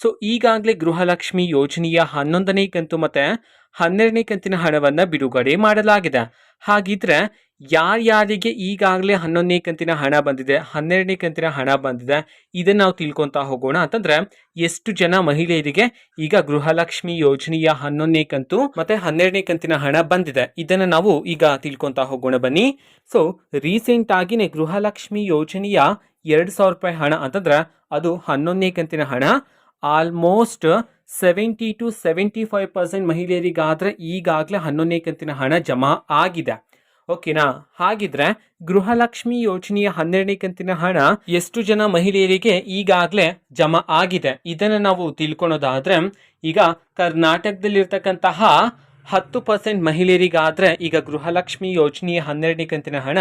So ಈಗಾಗಲೇ ಗೃಹಲಕ್ಷ್ಮಿ ಯೋಜನೆಯ ಹನ್ನೊಂದನೇ ಕಂತು ಮತ್ತೆ ಹನ್ನೆರಡನೇ ಕಂತಿನ ಹಣವನ್ನು ಬಿಡುಗಡೆ ಮಾಡಲಾಗಿದೆ. ಹಾಗಿದ್ರೆ ಯಾರ್ಯಾರಿಗೆ ಈಗಾಗಲೇ ಹನ್ನೊಂದನೇ ಕಂತಿನ ಹಣ ಬಂದಿದೆ, ಹನ್ನೆರಡನೇ ಕಂತಿನ ಹಣ ಬಂದಿದೆ, ಇದನ್ನು ನಾವು ತಿಳ್ಕೊತಾ ಹೋಗೋಣ ಅಂತಂದ್ರೆ ಎಷ್ಟು ಜನ ಮಹಿಳೆಯರಿಗೆ ಈಗ ಗೃಹಲಕ್ಷ್ಮಿ ಯೋಜನೆಯ ಹನ್ನೊಂದನೇ ಕಂತು ಮತ್ತೆ ಹನ್ನೆರಡನೇ ಕಂತಿನ ಹಣ ಬಂದಿದೆ, ಇದನ್ನು ನಾವು ಈಗ ತಿಳ್ಕೊತಾ ಹೋಗೋಣ ಬನ್ನಿ. ಸೊ ರೀಸೆಂಟ್ ಆಗಿನೇ ಗೃಹಲಕ್ಷ್ಮಿ ಯೋಜನೆಯ ಎರಡು ಸಾವಿರ ರೂಪಾಯಿ ಹಣ ಅಂತಂದ್ರೆ ಅದು ಹನ್ನೊಂದನೇ ಕಂತಿನ ಹಣ almost seventy to seventy five percent ಮಹಿಳೆಯರಿಗಾದರೆ ಈಗಾಗಲೇ ಹನ್ನೊಂದನೇ ಕಂತಿನ ಹಣ ಜಮಾ ಆಗಿದೆ. ಓಕೆನಾ ಹಾಗಿದ್ರೆ ಗೃಹಲಕ್ಷ್ಮಿ ಯೋಜನೆಯ ಹನ್ನೆರಡನೇ ಕಂತಿನ ಹಣ ಎಷ್ಟು ಜನ ಮಹಿಳೆಯರಿಗೆ ಈಗಾಗಲೇ ಜಮಾ ಆಗಿದೆ? ಇದನ್ನು ನಾವು ತಿಳ್ಕೊಳೋದಾದ್ರೆ ಈಗ ಕರ್ನಾಟಕದಲ್ಲಿರ್ತಕ್ಕಂತಹ ಹತ್ತು ಪರ್ಸೆಂಟ್ ಮಹಿಳೆಯರಿಗಾದ್ರೆ ಈಗ ಗೃಹಲಕ್ಷ್ಮಿ ಯೋಜನೆಯ ಹನ್ನೆರಡನೇ ಕಂತಿನ ಹಣ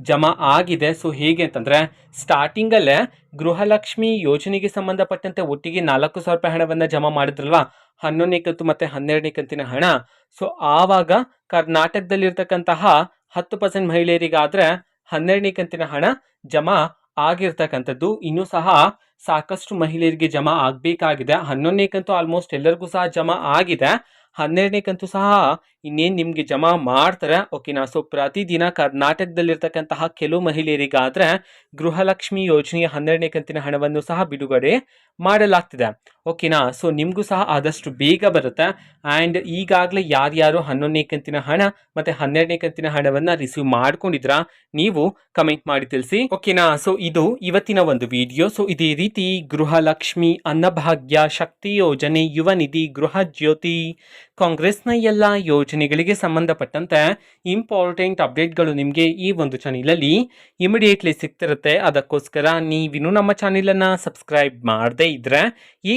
ಜಮಾ ಆಗಿದೆ. ಸೊ ಹೇಗೆ ಅಂತಂದ್ರೆ ಸ್ಟಾರ್ಟಿಂಗಲ್ಲೇ ಗೃಹಲಕ್ಷ್ಮಿ ಯೋಜನೆಗೆ ಸಂಬಂಧಪಟ್ಟಂತೆ ಒಟ್ಟಿಗೆ ನಾಲ್ಕು ಸಾವಿರ ರೂಪಾಯಿ ಹಣವನ್ನು ಜಮಾ ಮಾಡಿದ್ರಲ್ವಾ? ಹನ್ನೊಂದನೇ ಕಂತು ಮತ್ತೆ ಹನ್ನೆರಡನೇ ಕಂತಿನ ಹಣ. ಸೊ ಆವಾಗ ಕರ್ನಾಟಕದಲ್ಲಿರ್ತಕ್ಕಂತಹ ಹತ್ತು ಪರ್ಸೆಂಟ್ ಮಹಿಳೆಯರಿಗಾದ್ರೆ ಹನ್ನೆರಡನೇ ಕಂತಿನ ಹಣ ಜಮಾ ಆಗಿರ್ತಕ್ಕಂಥದ್ದು. ಇನ್ನೂ ಸಹ ಸಾಕಷ್ಟು ಮಹಿಳೆಯರಿಗೆ ಜಮಾ ಆಗಬೇಕಾಗಿದೆ. ಹನ್ನೊಂದನೇ ಕಂತು ಆಲ್ಮೋಸ್ಟ್ ಎಲ್ಲರಿಗೂ ಸಹ ಜಮಾ ಆಗಿದೆ. ಹನ್ನೆರಡನೇ ಕಂತು ಸಹ ಇನ್ನೇನು ನಿಮಗೆ ಜಮಾ ಮಾಡ್ತಾರೆ. ಓಕೆನಾ ಸೊ ಪ್ರತಿದಿನ ಕರ್ನಾಟಕದಲ್ಲಿರ್ತಕ್ಕಂತಹ ಕೆಲವು ಮಹಿಳೆಯರಿಗಾದರೆ ಗೃಹಲಕ್ಷ್ಮಿ ಯೋಜನೆಯ ಹನ್ನೆರಡನೇ ಕಂತಿನ ಹಣವನ್ನು ಸಹ ಬಿಡುಗಡೆ ಮಾಡಲಾಗ್ತಿದೆ. ಓಕೆನಾ? ಸೊ ನಿಮಗೂ ಸಹ ಆದಷ್ಟು ಬೇಗ ಬರುತ್ತೆ. ಆ್ಯಂಡ್ ಈಗಾಗಲೇ ಯಾರ್ಯಾರು ಹನ್ನೊಂದನೇ ಕಂತಿನ ಹಣ ಮತ್ತು ಹನ್ನೆರಡನೇ ಕಂತಿನ ಹಣವನ್ನು ರಿಸೀವ್ ಮಾಡ್ಕೊಂಡಿದ್ರಾ, ನೀವು ಕಮೆಂಟ್ ಮಾಡಿ ತಿಳಿಸಿ. ಓಕೆನಾ? ಸೊ ಇದು ಇವತ್ತಿನ ಒಂದು ವಿಡಿಯೋ ಸೊ ಇದೇ ರೀತಿ ಗೃಹಲಕ್ಷ್ಮಿ ಅನ್ನಭಾಗ್ಯ ಶಕ್ತಿ ಯೋಜನೆ ಯುವ ನಿಧಿ ಗೃಹ ಜ್ಯೋತಿ. ಕಾಂಗ್ರೆಸ್ನ ಎಲ್ಲ ಯೋಜನೆಗಳಿಗೆ ಸಂಬಂಧಪಟ್ಟಂತೆ ಇಂಪಾರ್ಟೆಂಟ್ ಅಪ್ಡೇಟ್ಗಳು ನಿಮಗೆ ಈ ಒಂದು ಚಾನಲಲ್ಲಿ ಇಮಿಡಿಯೇಟ್ಲಿ ಸಿಗ್ತಿರುತ್ತೆ. ಅದಕ್ಕೋಸ್ಕರ ನೀವಿನ್ನೂ ನಮ್ಮ ಚಾನಲನ್ನು ಸಬ್ಸ್ಕ್ರೈಬ್ ಮಾಡದೇ ಇದ್ದರೆ ಈ